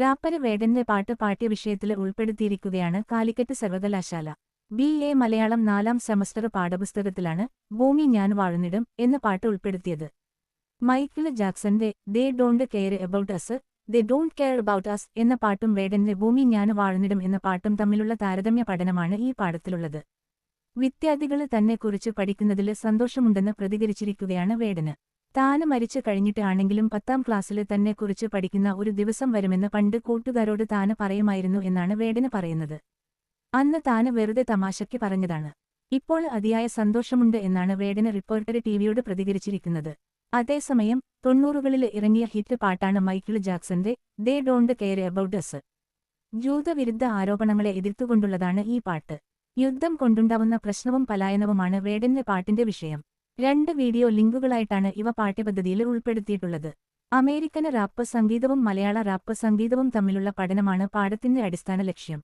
റാപ്പര് വേദന്റെ പാട്ട് പാഠ്യവിഷയത്തിൽ ഉൾപ്പെടുത്തിയിരിക്കുകയാണ് കാലിക്കറ്റ് സർവകലാശാല. B A Malayalam നാലാം സെമസ്റ്റർ പാഠപുസ്തകത്തിലാണ് ഭൂമി ഞാൻ വാഴുന്നിടും എന്ന പാട്ട് ഉൾപ്പെടുത്തിയത്. Michael ജാക്സന്റെ they don't care about us they don't care about us എന്ന പാട്ടും വേടന്റെ ഭൂമി ഞാൻ വാഴുന്നിടും എന്ന പാട്ടും തമ്മിലുള്ള താരതമ്യ പഠനമാണ് ഈ പാഠത്തിലുള്ളത്. വിദ്യാർത്ഥികൾ തന്നെക്കുറിച്ച് പഠിക്കുന്നതിൽ സന്തോഷമുണ്ടെന്ന് പ്രതികരിച്ചിരിക്കുകയാണ് വേടന്. താന് മരിച്ചു കഴിഞ്ഞിട്ടാണെങ്കിലും പത്താം ക്ലാസ്സിൽ തന്നെ കുറിച്ച് പഠിക്കുന്ന ഒരു ദിവസം വരുമെന്ന് പണ്ട് കൂട്ടുകാരോട് താന് പറയുമായിരുന്നു എന്നാണ് വേടന് പറയുന്നത്. അന്ന് താന് വെറുതെ തമാശയ്ക്ക് പറഞ്ഞതാണ്. ഇപ്പോൾ അതിയായ സന്തോഷമുണ്ട് എന്നാണ് വേടന് റിപ്പോർട്ടർ ടിവിയോട് പ്രതികരിച്ചിരിക്കുന്നത്. അതേസമയം തൊണ്ണൂറുകളിൽ ഇറങ്ങിയ ഹിറ്റ് പാട്ടാണ് Michael ജാക്സന്റെ they don't care about us. ജൂതവിരുദ്ധ ആരോപണങ്ങളെ എതിർത്തുകൊണ്ടുള്ളതാണ് ഈ പാട്ട്. യുദ്ധം കൊണ്ടുണ്ടാവുന്ന പ്രശ്നവും പലായനവുമാണ് വേടന്റെ പാട്ടിന്റെ വിഷയം. രണ്ട് വീഡിയോ ലിങ്കുകളായിട്ടാണ് ഇവ പാഠ്യപദ്ധതിയിൽ ഉൾപ്പെടുത്തിയിട്ടുള്ളത്. അമേരിക്കൻ റാപ്പ് സംഗീതവും മലയാള റാപ്പ് സംഗീതവും തമ്മിലുള്ള പഠനമാണ് പാഠത്തിന്റെ അടിസ്ഥാന ലക്ഷ്യം.